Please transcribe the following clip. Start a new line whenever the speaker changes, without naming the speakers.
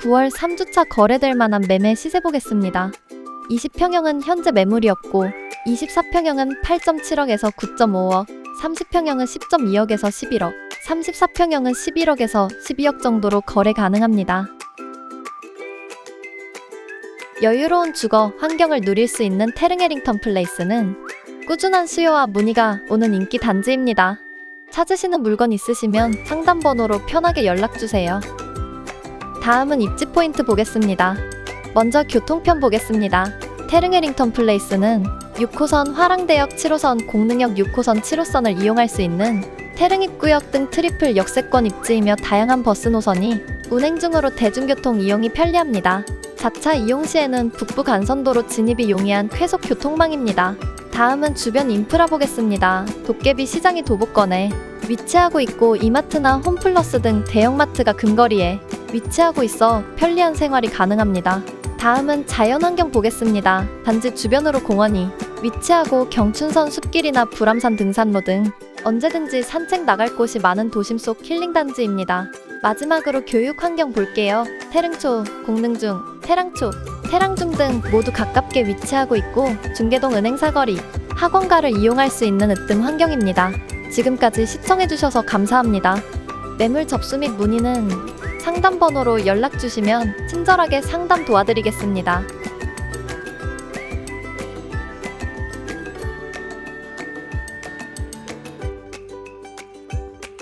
9월 3주차 거래될 만한 매매 시세 보겠습니다. 20평형은 현재 매물이었고 24평형은 8.7억에서 9.5억, 30평형은 10.2억에서 11억, 34평형은 11억에서 12억 정도로 거래 가능합니다. 여유로운 주거 환경을 누릴 수 있는 테릉해링턴 플레이스는 꾸준한 수요와 문의가 오는 인기 단지입니다. 찾으시는 물건 있으시면 상담 번호로 편하게 연락 주세요. 다음은 입지 포인트 보겠습니다. 먼저 교통편 보겠습니다. 테릉해링턴 플레이스는 6호선 화랑대역 7호선 공릉역 6호선 7호선을 이용할 수 있는 태릉 입구역 등 트리플 역세권 입지이며 다양한 버스 노선이 운행 중으로 대중교통 이용이 편리합니다. 자차 이용 시에는 북부 간선도로 진입이 용이한 쾌속 교통망입니다. 다음은 주변 인프라 보겠습니다. 도깨비 시장이 도보권에 위치하고 있고 이마트나 홈플러스 등 대형마트가 근거리에 위치하고 있어 편리한 생활이 가능합니다. 다음은 자연환경 보겠습니다. 단지 주변으로 공원이 위치하고 경춘선 숲길이나 불암산 등산로 등 언제든지 산책 나갈 곳이 많은 도심 속 힐링 단지입니다. 마지막으로 교육 환경 볼게요. 태릉초, 공릉중, 태랑초, 태랑중 등 모두 가깝게 위치하고 있고 중계동 은행 사거리, 학원가를 이용할 수 있는 으뜸 환경입니다. 지금까지 시청해주셔서 감사합니다. 매물 접수 및 문의는 상담 번호로 연락 주시면 친절하게 상담 도와드리겠습니다.